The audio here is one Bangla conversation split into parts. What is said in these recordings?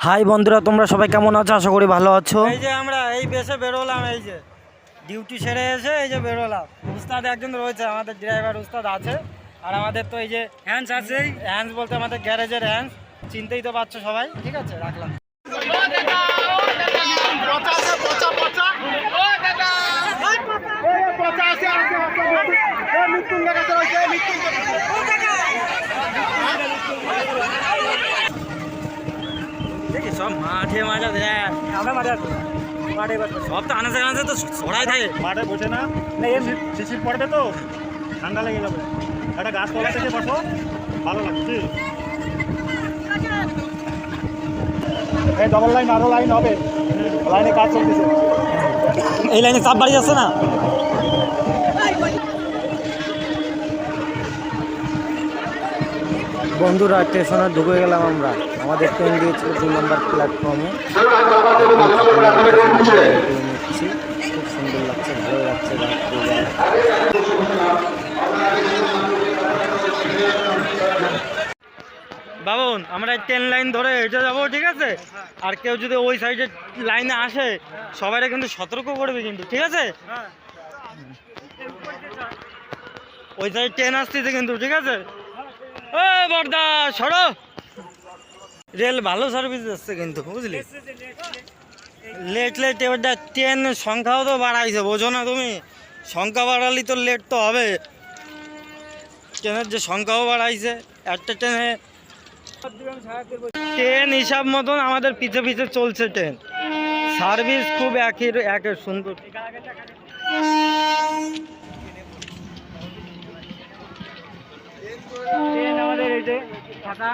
হাই বন্ধুরা তোমরা সবাই কেমন আছো? আশা করি ভালো আছো। এই যে আমরা এই বেসে বেরোলাম এই যে ডিউটি সেরে এসে এই যে বেরোলাম। উস্তাদ একজন রয়েছে আমাদের ড্রাইভার উস্তাদ আছে। আর আমাদের তো এই যে হ্যান্ডস আছে হ্যান্ডস বলতে আমাদের গ্যারেজের হ্যান্ডস চিনতেই তো পারছ সবাই ঠিক আছে? রাখলাম। দেখি সব মাঠে মাঝে দেখ। আমরা মাঠে আছি। মাঠে সব তো আনাচে আনাচে তো ছড়াই থাকে। মাঠে বসে না। শিশির পড়বে তো। ঠান্ডা লেগে যাবে। একটা গাছ তলা থেকে বসো। ভালো লাগছে। এই ডবল লাইন আরও লাইন হবে। লাইনে কাজ চলতেছে। এই লাইনে চাপ বাড়ি যাচ্ছে না? বন্ধুরা, স্টেশনে ঢুকে গেলাম আমরা। আমাদের ট্রেন দিয়েছিল দুই নম্বর প্ল্যাটফর্মে খুব সুন্দর লাগছে ভালো লাগছে বাবন, আমরা ট্রেন লাইন ধরে হেঁটে যাব, ঠিক আছে? আর কেউ যদি ওই সাইডে লাইনে আসে সবাই কিন্তু সতর্ক করবে কিন্তু, ঠিক আছে? ওই সাইড ট্রেন আসতেছে কিন্তু, ঠিক আছে? বর্দা, সরো। রেল ভালো সার্ভিস দিচ্ছে কিন্তু, বুঝলি? লেট লেট এবার ট্রেন সংখ্যাও তো বাড়াইছে, বোঝো না তুমি? সংখ্যা বাড়ালে তো লেট তো হবে। ট্রেনের যে সংখ্যাও বাড়াইছে, একটা ট্রেনে ট্রেন হিসাব মতন আমাদের পিছে পিছে চলছে ট্রেন। সার্ভিস খুব একই একের সুন্দর। আমাদের ফাঁকা?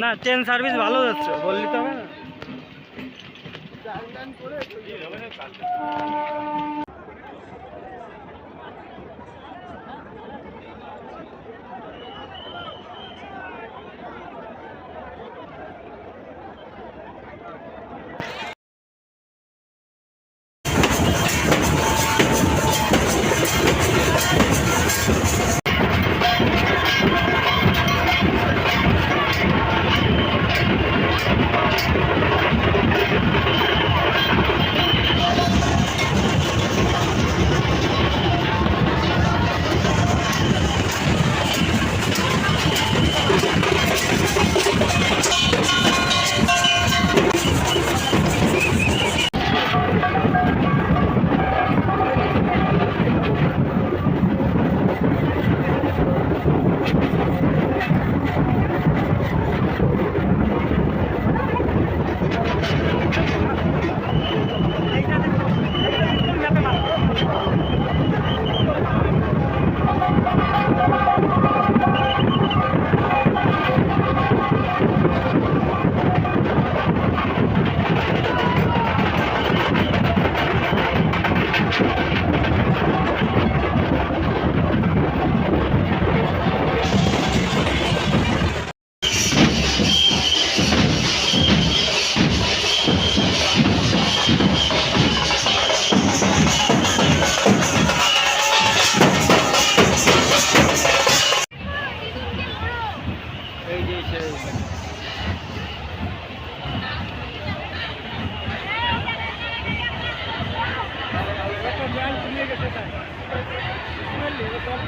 না ট্রেন সার্ভিস ভালো যাচ্ছে বললি তো